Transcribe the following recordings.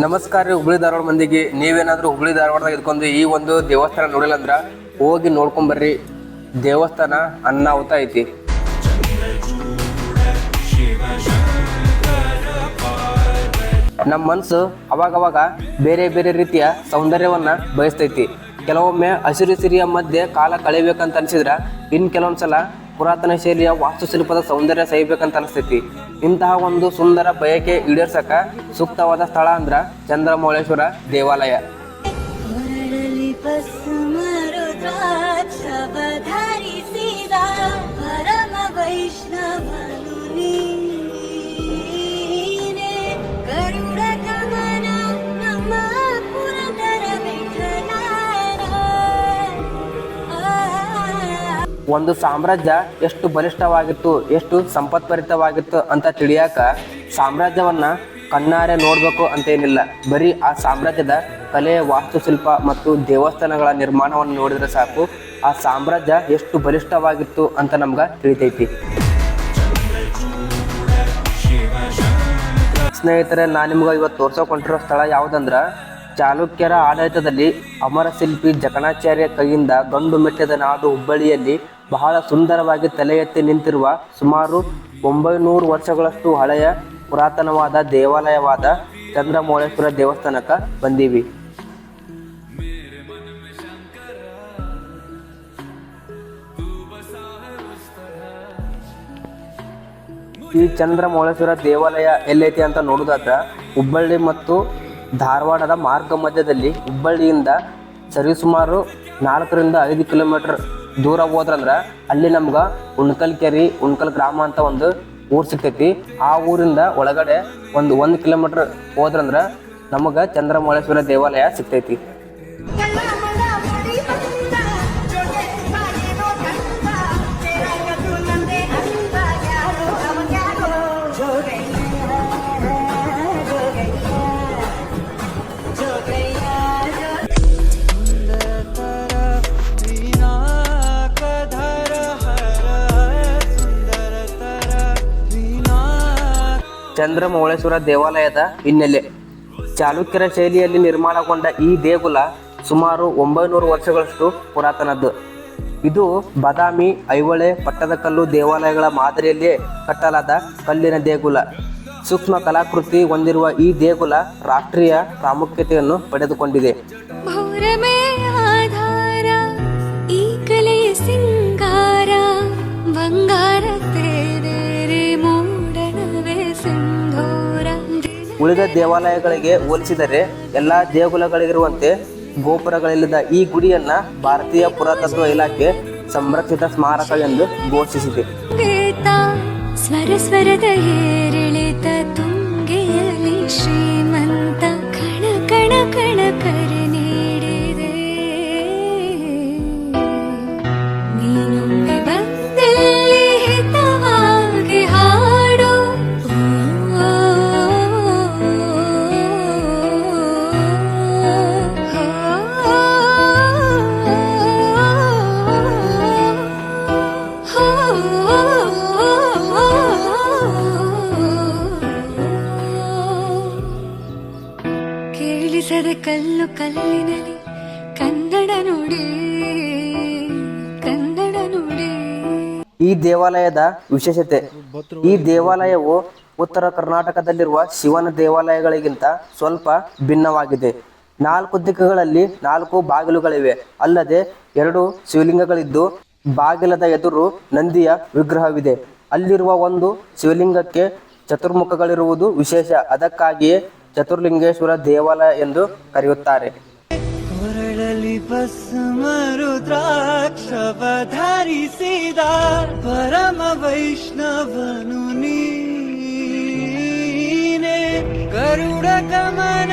ನಮಸ್ಕಾರ ರೀ, ಹುಬ್ಳಿ ಧಾರವಾಡ ಮಂದಿಗೆ. ನೀವೇನಾದ್ರೂ ಹುಬ್ಳಿ ಧಾರವಾಡದಾಗ ಇದ್ಕೊಂಡು ಈ ಒಂದು ದೇವಸ್ಥಾನ ನೋಡಿಲ್ಲ ಅಂದ್ರ ಹೋಗಿ ನೋಡ್ಕೊಂಬರ್ರಿ. ದೇವಸ್ಥಾನ ಅನ್ನಾಹುತ ಐತಿ. ನಮ್ಮ ಮನಸ್ಸು ಅವಾಗವಾಗ ಬೇರೆ ಬೇರೆ ರೀತಿಯ ಸೌಂದರ್ಯವನ್ನ ಬಯಸ್ತೈತಿ. ಕೆಲವೊಮ್ಮೆ ಹಸಿರು ಸಿರಿಯ ಮಧ್ಯೆ ಕಾಲ ಕಳಿಬೇಕಂತ ಅನ್ಸಿದ್ರ ಇನ್ ಕೆಲವೊಂದ್ಸಲ ಪುರಾತನ ಶೈಲಿಯ ವಾಸ್ತುಶಿಲ್ಪದ ಸೌಂದರ್ಯ ಸಹಿಬೇಕಂತ ಅನಿಸ್ತೈತಿ. ಇಂತಹ ಒಂದು ಸುಂದರ ಬಯಕೆ ಈಡೇರ್ಸಕ ಸೂಕ್ತವಾದ ಸ್ಥಳ ಅಂದ್ರ ಚಂದ್ರಮೌಳೇಶ್ವರ ದೇವಾಲಯ. ಒಂದು ಸಾಮ್ರಾಜ್ಯ ಎಷ್ಟು ಬಲಿಷ್ಠವಾಗಿತ್ತು, ಎಷ್ಟು ಸಂಪತ್ಭರಿತವಾಗಿತ್ತು ಅಂತ ತಿಳಿಯಾಕ ಸಾಮ್ರಾಜ್ಯವನ್ನ ಕಣ್ಣಾರೆ ನೋಡಬೇಕು ಅಂತೇನಿಲ್ಲ. ಬರೀ ಆ ಸಾಮ್ರಾಜ್ಯದ ಕಲೆ, ವಾಸ್ತುಶಿಲ್ಪ ಮತ್ತು ದೇವಸ್ಥಾನಗಳ ನಿರ್ಮಾಣವನ್ನು ನೋಡಿದ್ರೆ ಸಾಕು. ಆ ಸಾಮ್ರಾಜ್ಯ ಎಷ್ಟು ಬಲಿಷ್ಠವಾಗಿತ್ತು ಅಂತ ನಮ್ಗೆ ತಿಳಿತೈತಿ. ಸ್ನೇಹಿತರೆ, ನಾನು ನಿಮ್ಗೆ ಇವತ್ತು ತೋರ್ಸೋಕೊಂಡಿರೋ ಸ್ಥಳ ಯಾವುದಂದ್ರ ಚಾಲುಕ್ಯರ ಆಡಳಿತದಲ್ಲಿ ಅಮರಶಿಲ್ಪಿ ಜಕಣಾಚಾರ್ಯ ಕೈಯಿಂದ ಗಂಡು ಮೆಟ್ಟದ ನಾಡು ಹುಬ್ಬಳ್ಳಿಯಲ್ಲಿ ಬಹಳ ಸುಂದರವಾಗಿ ತಲೆ ಎತ್ತಿ ನಿಂತಿರುವ ಸುಮಾರು ಒಂಬೈನೂರು ವರ್ಷಗಳಷ್ಟು ಹಳೆಯ ಪುರಾತನವಾದ ದೇವಾಲಯವಾದ ಚಂದ್ರಮೌಳೇಶ್ವರ ದೇವಸ್ಥಾನಕ್ಕೆ ಬಂದೀವಿ. ಈ ಚಂದ್ರಮೌಳೇಶ್ವರ ದೇವಾಲಯ ಎಲ್ಲೈತಿ ಅಂತ ನೋಡೋದಾದ್ರೆ ಹುಬ್ಬಳ್ಳಿ ಮತ್ತು ಧಾರವಾಡದ ಮಾರ್ಗ ಮಧ್ಯದಲ್ಲಿ ಹುಬ್ಬಳ್ಳಿಯಿಂದ ಸರಿಸುಮಾರು ನಾಲ್ಕರಿಂದ ಐದು ಕಿಲೋಮೀಟರ್ ದೂರ ಹೋದ್ರಂದ್ರೆ ಅಲ್ಲಿ ನಮ್ಗೆ ಉಣ್ಕಲ್ ಕೆರಿ ಉಣ್ಕಲ್ ಗ್ರಾಮ ಅಂತ ಒಂದು ಊರು ಸಿಗ್ತೈತಿ. ಆ ಊರಿಂದ ಒಳಗಡೆ ಒಂದು ಒಂದು ಕಿಲೋಮೀಟರ್ ಹೋದ್ರಂದ್ರೆ ನಮಗೆ ಚಂದ್ರಮೌಳೇಶ್ವರ ದೇವಾಲಯ ಸಿಗ್ತೈತಿ. ಚಂದ್ರಮೌಳೇಶ್ವರ ದೇವಾಲಯದ ಹಿನ್ನೆಲೆ. ಚಾಲುಕ್ಯರ ಶೈಲಿಯಲ್ಲಿ ನಿರ್ಮಾಣಗೊಂಡ ಈ ದೇಗುಲ ಸುಮಾರು ಒಂಬೈನೂರು ವರ್ಷಗಳಷ್ಟು ಪುರಾತನದ್ದು. ಇದು ಬಾದಾಮಿ, ಐಹೊಳೆ ಪಟ್ಟದಕಲ್ಲು ದೇವಾಲಯಗಳ ಮಾದರಿಯಲ್ಲಿಯೇ ಕಟ್ಟಲಾದ ಕಲ್ಲಿನ ದೇಗುಲ. ಸೂಕ್ಷ್ಮ ಕಲಾಕೃತಿ ಹೊಂದಿರುವ ಈ ದೇಗುಲ ರಾಷ್ಟ್ರೀಯ ಪ್ರಾಮುಖ್ಯತೆಯನ್ನು ಪಡೆದುಕೊಂಡಿದೆ. ಉಳಿದ ದೇವಾಲಯಗಳಿಗೆ ಹೋಲಿಸಿದರೆ ಎಲ್ಲ ದೇಗುಲಗಳಿರುವಂತೆ ಗೋಪುರಗಳಿಲ್ಲದ ಈ ಗುಡಿಯನ್ನ ಭಾರತೀಯ ಪುರಾತತ್ವ ಇಲಾಖೆ ಸಂರಕ್ಷಿತ ಸ್ಮಾರಕ ಎಂದು ಘೋಷಿಸಿದೆ. ಕನ್ನಡ ನುಡಿ ಕನ್ನಡ ನುಡಿ. ಈ ದೇವಾಲಯದ ವಿಶೇಷತೆ, ಈ ದೇವಾಲಯವು ಉತ್ತರ ಕರ್ನಾಟಕದಲ್ಲಿರುವ ಶಿವನ ದೇವಾಲಯಗಳಿಗಿಂತ ಸ್ವಲ್ಪ ಭಿನ್ನವಾಗಿದೆ. ನಾಲ್ಕು ದಿಕ್ಕುಗಳಲ್ಲಿ ನಾಲ್ಕು ಬಾಗಿಲುಗಳಿವೆ. ಅಲ್ಲದೆ ಎರಡು ಶಿವಲಿಂಗಗಳಿದ್ದು, ಬಾಗಿಲದ ಎದುರು ನಂದಿಯ ವಿಗ್ರಹವಿದೆ. ಅಲ್ಲಿರುವ ಒಂದು ಶಿವಲಿಂಗಕ್ಕೆ ಚತುರ್ಮುಖಗಳಿರುವುದು ವಿಶೇಷ. ಅದಕ್ಕಾಗಿಯೇ ಚತುರ್ಲಿಂಗೇಶ್ವರ ದೇವಾಲಯ ಎಂದು ಕರೆಯುತ್ತಾರೆ. ಕೊರಳಲಿ ಭಸ್ಮರು ದ್ರಾಕ್ಷವ ಧರಿಸಿದ ಪರಮ ವೈಷ್ಣವನು ನೀನೆ ಗರುಡ ಗಮನ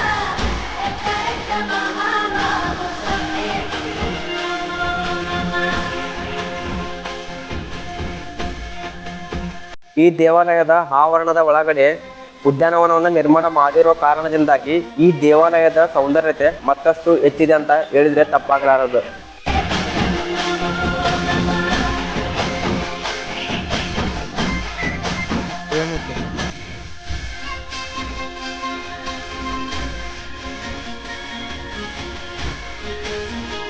ಈ ದೇವಾಲಯದ ಆವರಣದ ಒಳಗಡೆ ಉದ್ಯಾನವನವನ್ನು ನಿರ್ಮಾಣ ಮಾಡಿರೋ ಕಾರಣದಿಂದಾಗಿ ಈ ದೇವಾಲಯದ ಸೌಂದರ್ಯತೆ ಮತ್ತಷ್ಟು ಹೆಚ್ಚಿದೆ ಅಂತ ಹೇಳಿದ್ರೆ ತಪ್ಪಾಗಲಾರದು.